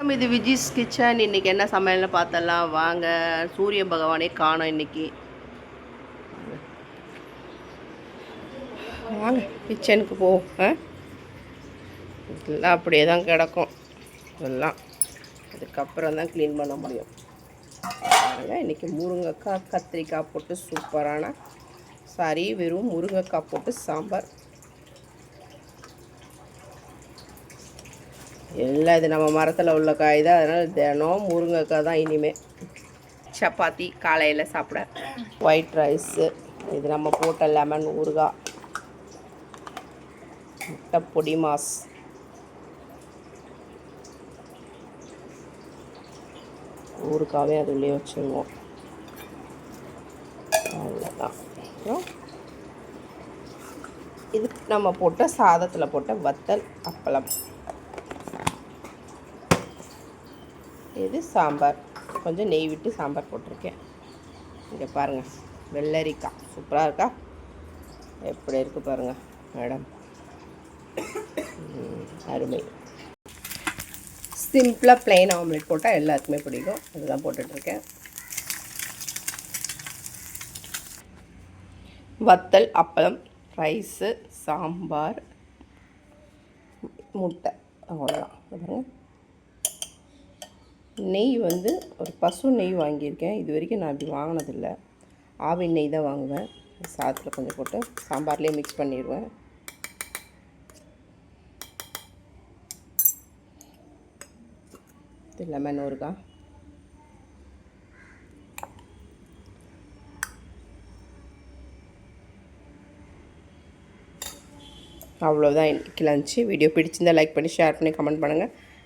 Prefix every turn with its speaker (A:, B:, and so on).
A: நம்ம இது விஜிஸ் கிச்சன். இன்னைக்கு என்ன சமையல்னு பார்த்தலாம். வாங்க சூரிய பகவானே காணும் இன்னைக்கு. வாங்க கிச்சனுக்கு போவோம். ஆ? இதெல்லாம் அப்படியே தான் கிடக்கும். இதெல்லாம் அதுக்கப்புறம் தான் க்ளீன் பண்ண முடியும். பாருங்க இன்றைக்கி முருங்கைக்காய் கத்திரிக்காய் போட்டு சூப்பரான சாரி வெறும் முருங்கைக்காய் போட்டு சாம்பார். எல்லாம் இது நம்ம மரத்தில் உள்ள காய் தான். அதனால் தினம் முருங்கைக்காய் தான் இனிமேல் சப்பாத்தி காலையில் சாப்பிட. ஒயிட் ரைஸு இது நம்ம போட்ட லெமன் ஊறுகாய் முட்டை பொடி மாஸ். ஊறுகாவே அதுலேயே வச்சுருவோம். அவ்வளோதான் அப்புறம் இது நம்ம போட்ட சாதத்தில் போட்ட வத்தல் அப்பளம். இது சாம்பார். கொஞ்சம் நெய் விட்டு சாம்பார் போட்டிருக்கேன். இங்கே பாருங்கள் வெள்ளரிக்காய் சூப்பராக இருக்கா? எப்படி இருக்குது பாருங்கள் மேடம். அருமை. சிம்பிளாக பிளெயின் ஆம்லெட் போட்டால் எல்லாத்துக்குமே பிடிக்கும். அதுதான் போட்டுட்ருக்கேன். வத்தல் அப்பளம் ரைஸு சாம்பார் முட்டை. அவ்வளோதான் பாருங்க. நெய் வந்து ஒரு பசு நெய் வாங்கியிருக்கேன். இது வரைக்கும் நான் இப்படி வாங்கினதில்லை. ஆவின் நெய் தான் வாங்குவேன். சாதத்தில் கொஞ்சம் போட்டு சாம்பார்லேயே மிக்ஸ் பண்ணிடுவேன். இது லெமன் ஊறுகாய். அவ்வளோதான் இன்னைக்கு லஞ்சு வீடியோ பிடிச்சிருந்தால் லைக் பண்ணி ஷேர் பண்ணி கமெண்ட் பண்ணுங்கள்